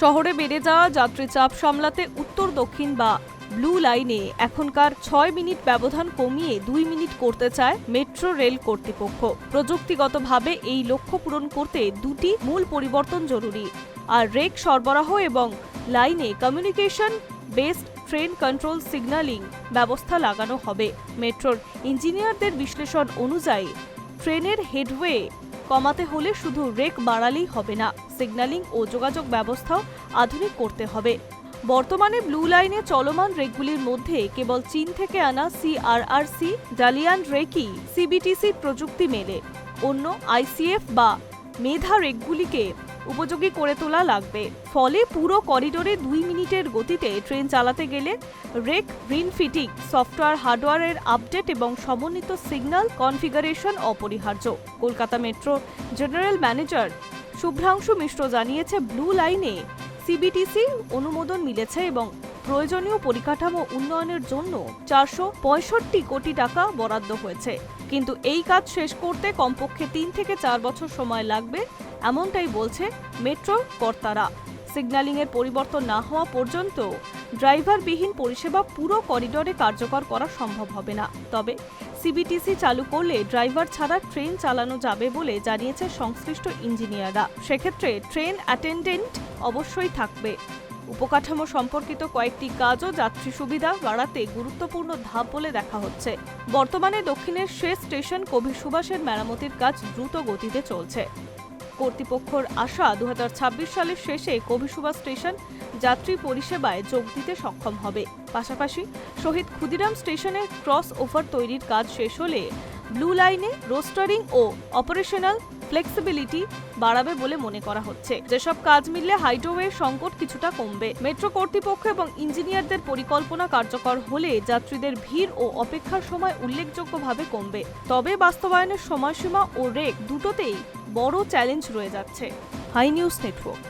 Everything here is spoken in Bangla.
শহরে বেড়ে যাওয়া যাত্রী চাপ সামলাতে উত্তর, দক্ষিণ বা ব্লু লাইনে এখনকার ছয় মিনিট ব্যবধান কমিয়ে দুই মিনিট করতে চায় মেট্রো রেল কর্তৃপক্ষ। প্রযুক্তিগতভাবে এই লক্ষ্য পূরণ করতে দুটি মূল পরিবর্তন জরুরি, আর রেক সরবরাহ এবং লাইনে communication based train control signalling ব্যবস্থা লাগানো হবে। মেট্রোর ইঞ্জিনিয়ারদের বিশ্লেষণ অনুযায়ী, ট্রেনের হেডওয়ে কমাতে হলে শুধু রেক বাড়ালেই হবে না। সিগন্যালিং ও যোগাযোগ ব্যবস্থাও আধুনিক করতে হবে। বর্তমানে ব্লু লাইনে চলমান রেকগুলির মধ্যে কেবল চীন থেকে আনা সিআরআরসি ডালিয়ান রেকই সিবিটিসি প্রযুক্তি মেলে। অন্য আইসিএফ বা মেধা রেকগুলিকে উপযোগী করে তোলা লাগবে। ফলে পুরো করিডোরে দুই মিনিটের গতিতে ট্রেন চালাতে গেলে রেক, রিন ফিটিং, সফটওয়্যার, হার্ডওয়্যারের আপডেট এবং সমন্বিত সিগন্যাল কনফিগারেশন অপরিহার্য। Kolkata metro general manager Subhranshu Mishra জানিয়েছে, ব্লু লাইনে সিবিটিসি অনুমোদন মিলেছে এবং প্রয়োজনীয় পরিকাঠামো উন্নয়নের জন্য চারশো পঁয়ষট্টি কোটি টাকা বরাদ্দ হয়েছে। কিন্তু এই কাজ শেষ করতে কমপক্ষে তিন থেকে চার বছর সময় লাগবে, এমনটাই বলছে মেট্রো কর্তারা। সিগন্যালিংয়ের পরিবর্তন না হওয়া পর্যন্ত ড্রাইভারবিহীন পরিষেবা পুরো করিডোরে কার্যকর করা সম্ভব হবে না। তবে সিবিটিসি চালু করলে ড্রাইভার ছাড়া ট্রেন চালানো যাবে বলে জানিয়েছে সংশ্লিষ্ট ইঞ্জিনিয়াররা। সেক্ষেত্রে ট্রেন অ্যাটেন্ডেন্ট অবশ্যই থাকবে। উপকাঠামো সম্পর্কিত কয়েকটি কাজও যাত্রী সুবিধা বাড়াতে গুরুত্বপূর্ণ ধাপ বলে দেখা হচ্ছে। বর্তমানে দক্ষিণের শেষ স্টেশন কবির সুভাষের মেরামতির কাজ দ্রুত গতিতে চলছে। কর্তৃপক্ষর আশা দু হাজার ছাব্বিশ সালের শেষে কবি সুভাষ স্টেশন যাত্রী পরিষেবায় যোগ দিতে সক্ষম হবে। পাশাপাশি শহীদ ক্ষুদিরাম স্টেশনের ক্রস ওভার তৈরির কাজ শেষ হলে ব্লু লাইনে রোস্টারিং ও অপারেশনাল ফ্লেক্সিবিলিটি বাড়াবে বলে মনে করা হচ্ছে। যেসব কাজ মিললে হাইড্রোওয়ের সংকট কিছুটা কমবে। মেট্রো কর্তৃপক্ষ এবং ইঞ্জিনিয়ারদের পরিকল্পনা কার্যকর হলে যাত্রীদের ভিড় ও অপেক্ষার সময় উল্লেখযোগ্যভাবে কমবে। তবে বাস্তবায়নের সময়সীমা ও রেক দুটোতেই বড় চ্যালেঞ্জ রয়ে যাচ্ছে। Hi news network.